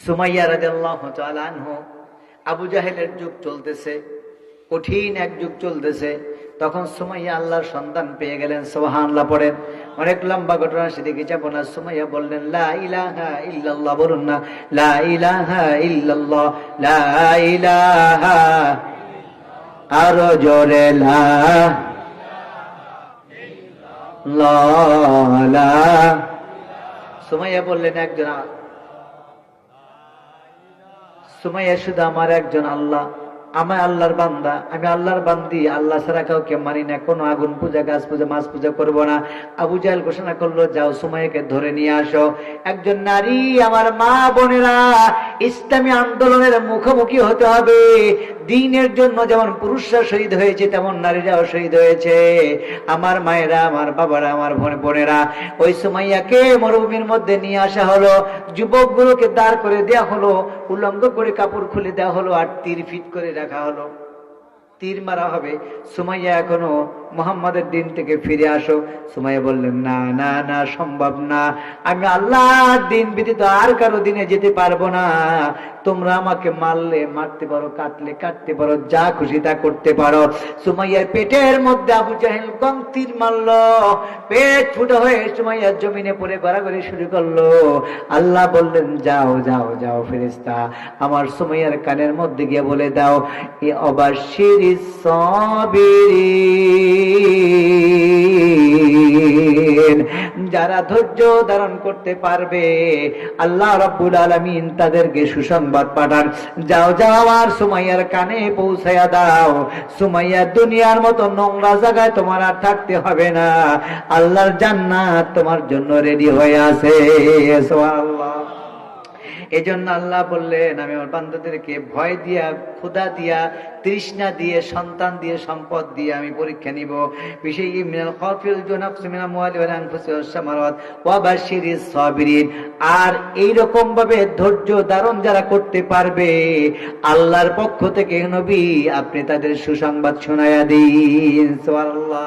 সুমাইয়া আনহু আবু জাহেলের যুগ চলতেছে কঠিন এক যুগ চলতেছে তখন সুমাইয়া আল্লাহর সন্তান পেয়ে গেলেন সুবহানাল্লাহ পড়েন অনেক লম্বা ঘটনা সেদিকে যাব না সুমাইয়া বললেন লা বলুন না আরও জোরে লা লা সুমাইয়া বললেন একজন সুমাইয়া শুধু আমার একজন আল্লাহ। আমার আল্লাহর বান্দা, আমি আল্লাহর বান্দি, আল্লাহ ছাড়া কাউকে মানি না, কোনো আগুন পূজা, গাছ পূজা, মাছ পূজা করব না। আবু জাহেল ঘোষণা করল, যাও সুমাইয়াকে ধরে নিয়ে আসো। একজন নারী, আমার মা বোনেরা, ইসলামী আন্দোলনের মুখোমুখি হতে হবে। দিনের জন্য যেমন পুরুষরা শহীদ হয়েছে, তেমন নারীরাও শহীদ হয়েছে। আমার মায়েরা, আমার বাবারা, আমার বোন- বোনেরা, ওই সুমাইয়াকে মরুভূমির মধ্যে নিয়ে আসা হলো। যুবকগুলোকে দাঁড় করে দেওয়া হলো, উলঙ্গ করে কাপড় খুলে দেওয়া হলো আর তীর ফিট করে রাখা হলো। তীর মারা হবে। সুমাইয়া এখনও মোহাম্মদের দিন থেকে ফিরে আসো। সুমাইয়া বললেন, না না না, সম্ভব না। আমি আল্লাহর দিন ব্যতীত আর কারও দিনে যেতে পারব না। তোমরা আমাকে মারলে, মারতে পারো কাটলে কাটতে পারো, যা খুশি তা করতে পারো। সুমাইয়ার পেটের মধ্যে আবু জাহেল কম তীর মারলো, পেট ফুটো হয়ে সুমাইয়ার জমিনে পড়ে গড়াগড়ি শুরু করল। আল্লাহ বললেন, যাও যাও যাও ফেরেস্তা আমার সুমাইয়ার কানের মধ্যে গিয়ে বলে দাও, এ অবাশির সবিরিন যারা ধৈর্য ধারণ করতে পারবে, আল্লাহ রব্বুল আলমিন তাদেরকে সুসংবাদ পাঠান। যাও যাও, আমার সুমাইয়ার কানে পৌঁছাইয়া দাও। সুমাইয়া দুনিয়ার মতো নোংরা জায়গায় তোমার আর থাকতে হবে না। আল্লাহর জান্নাত তোমার জন্য রেডি হয়ে আছে। সুবহানাল্লাহ। এই জন্য আল্লাহ বললেন, আমি আমার বান্ধবদেরকে ভয় দিয়া, ক্ষুধা দিয়া, তৃষ্ণা দিয়ে, সন্তান দিয়ে, সম্পদ দিয়ে আমি পরীক্ষা নিব। আর এই রকম ভাবে ধৈর্য ধারণ যারা করতে পারবে, আল্লাহর পক্ষ থেকে নবী, আপনি তাদের সুসংবাদ শোনায়া দিন। সুবহানাল্লাহ।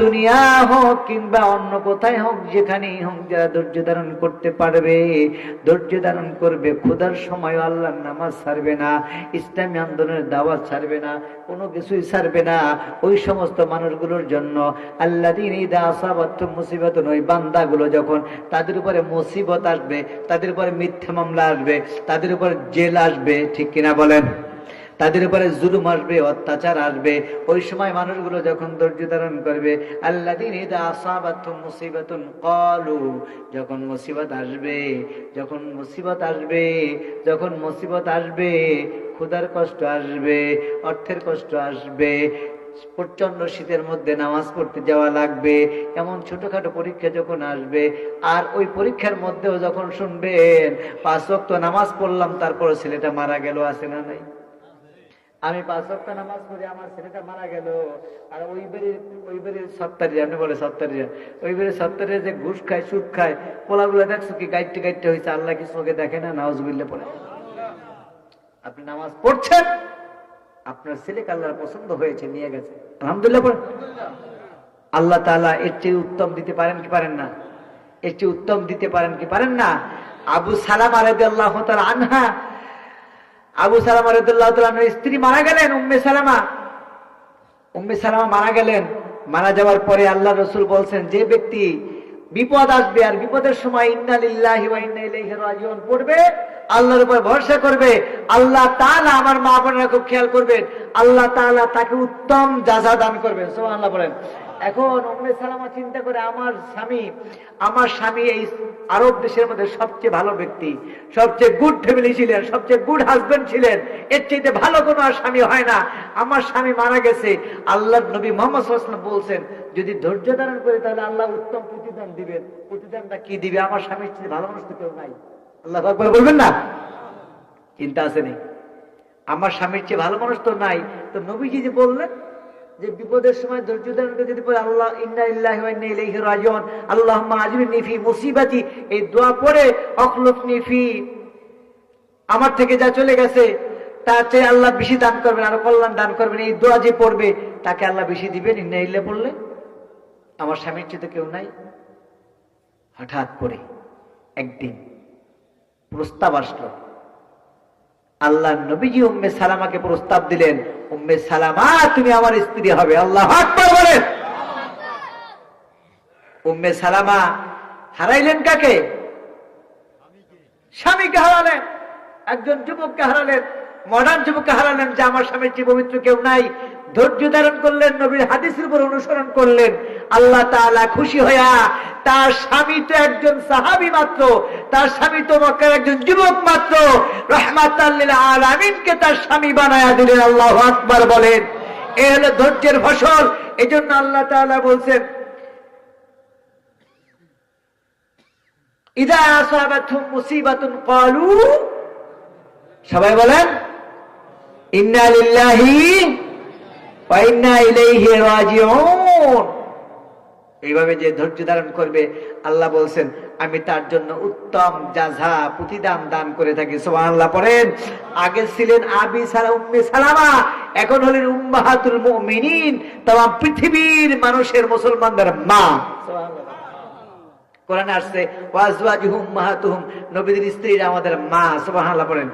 দুনিয়া হোক কিংবা অন্য কোথায় হোক, যেখানেই হোক, যারা ধৈর্য ধারণ করতে পারবে, ধৈর্য ধারণ করবে, ক্ষুধার সময় আল্লাহর নামাজ ছাড়বে না, ইসলামী আন্দোলনের দাওয়াত ছাড়বে না, কোনো কিছুই ছাড়বে না। ওই সমস্ত মানুষগুলোর জন্য আল্লাহ দিন ঈদা আসাবাত্ম মুসিবত ওই বান্দাগুলো যখন তাদের উপরে মুসিবত আসবে, তাদের উপরে মিথ্যা মামলা আসবে, তাদের উপর জেল আসবে, ঠিক কিনা বলেন? তাদের উপরে জুলুম আসবে, অত্যাচার আসবে। ওই সময় মানুষগুলো যখন ধৈর্য ধারণ করবে আল্লাহ মুসিবাতুন কলু যখন মুসিবত আসবে, যখন মুসিবত আসবে, যখন মুসিবত আসবে, ক্ষুধার কষ্ট আসবে, অর্থের কষ্ট আসবে প্রচণ্ড শীতের মধ্যে নামাজ পড়তে যাওয়া লাগবে, এমন ছোটখাটো পরীক্ষা যখন আসবে, আর ওই পরীক্ষার মধ্যেও যখন শুনবেন, পাঁচ ওয়াক্ত নামাজ পড়লাম তারপর ছেলেটা মারা গেল, আছে না নাই? আমি পাঁচ ওয়াক্ত নামাজ পড়ি আমার ছেলেটা মারা গেল। আর ওই বেরিয়ে ওই বেরিয়ে সত্তারি আপনি বলে সত্তারি ওই বেরিয়ে সত্তারি যে ঘুষ খায়, সুদ খায়, পোলাগুলো দেখছ কি গাইতে গাইতে হয়েছে আল্লাহ কি চোখে দেখে না? নাওজ বিল্লে পড়ে। আপনি নামাজ পড়ছেন, আপনার ছেলেকে আল্লাহর পছন্দ হয়েছে, নিয়ে গেছে। আলহামদুলিল্লাহ পড়েন। আল্লাহ তাআলা এর চেয়ে উত্তম দিতে পারেন কি পারেন না? এর চেয়ে উত্তম দিতে পারেন কি পারেন না? আবু সালাম তাআলা আনহা আবু সালাম তাআলার স্ত্রী মারা গেলেন, উম্মে সালামা। উম্মে সালামা মারা গেলেন। মারা যাওয়ার পরে আল্লাহ রসুল বলছেন, যে ব্যক্তি বিপদ আসবে আর বিপদের সময় ইন্না লিল্লাহি ওয়া ইন্না ইলাইহি রাজিউন পড়বে, আল্লাহর উপর ভরসা করবে। আল্লাহ তাআলা আমার মা বোনেরা খুব খেয়াল করবেন, আল্লাহ তাআলা তাকে উত্তম যাজা দান করবেন। সুবহানাল্লাহ বলেন। এখন উম্মে সালামা চিন্তা করে, আমার স্বামী আমার স্বামী এই আরব দেশের মধ্যে সবচেয়ে ভালো ব্যক্তি, সবচেয়ে গুড ফ্যামিলি ছিলেন, সবচেয়ে গুড হাজবেন্ড ছিলেন। এর চাইতে ভালো কোনো আর স্বামী হয় না। আমার স্বামী মারা গেছে। আল্লাহ নবী মোহাম্মদ আলাইহি বলছেন, যদি ধৈর্য ধারণ করে তাহলে আল্লাহ উত্তম প্রতিদান দিবেন। প্রতিদানটা কি দিবে? আমার স্বামীর চেয়ে ভালো মানুষ তো কেউ নাই। আল্লাহ আকবার বলবেন না? চিন্তা আছে নেই। আমার স্বামীর চেয়ে ভালো মানুষ তো নাই। তো নবীজি যে বললেন যে বিপদের সময় ধৈর্য ধারণ করে যদি পড়ে আল্লাহ ইন্না ইল্লাহি ওয়া ইন্না ইলাইহি রাজিউন। আল্লাহুম্মা আজরিনি ফি মুসিবাতি, এই দোয়া পড়ে অখলুফনি ফি আমার থেকে যা চলে গেছে তার চেয়ে আল্লাহ বেশি দান করবেন, আরও কল্যাণ দান করবেন। এই দোয়া যে পড়বে, তাকে আল্লাহ বেশি দিবেন। ইন্না ইল্লা পড়লে আমার স্বামীর চেয়ে কেউ নাই। হঠাৎ করে একদিন প্রস্তাব আসলো। আল্লাহ নবীজি উম্মে সালামাকে প্রস্তাব দিলেন, উম্মে সালামা, তুমি আমার স্ত্রী হবে। আল্লাহ বলেন। উম্মে সালামা হারাইলেন কাকে? স্বামীকে হারালেন। একজন যুবককে হারালেন। মডার্ন যুবককে হারালেন যে, আমার স্বামীর পবিত্র কেউ নাই। ধৈর্য ধারণ করলেন, নবীর হাদিসের উপর অনুসরণ করলেন। আল্লাহ তাআলা খুশি হইয়া, তার স্বামী তো একজন সাহাবী মাত্র, তার স্বামী তো মক্কার একজন যুবক মাত্র। রহমাতাল্লিল আলামিনকে তার স্বামী বানায়া দিলেন, আল্লাহ আকবার বলেন। এ হলো ধৈর্যের ফসল এই জন্য আল্লাহ তাআলা বলছেন, ইদা আসাবাতুহুম মুসিবাতুন ক্বালু সবাই বলেন, ইন্না ওয়া ইন্না ইলাইহি রাজিউন এইভাবে যে ধৈর্য ধারণ করবে, আল্লাহ বলছেন, আমি তার জন্য উত্তম জাযা প্রতিদান দান করে থাকি। সুবহানাল্লাহ, পড়েন। আগে ছিলেন আবি সালা উম্মে সালামা। এখন হলেন উম্মাহাতুল মুমিনিন। তাম পৃথিবীর মানুষের মুসলমানদের মা। কোরআনে আসছে ওয়াজওয়াজুহুম মাহাতুহুম নবীদের স্ত্রীরা আমাদের মা। সুবহানাল্লাহ, পড়েন।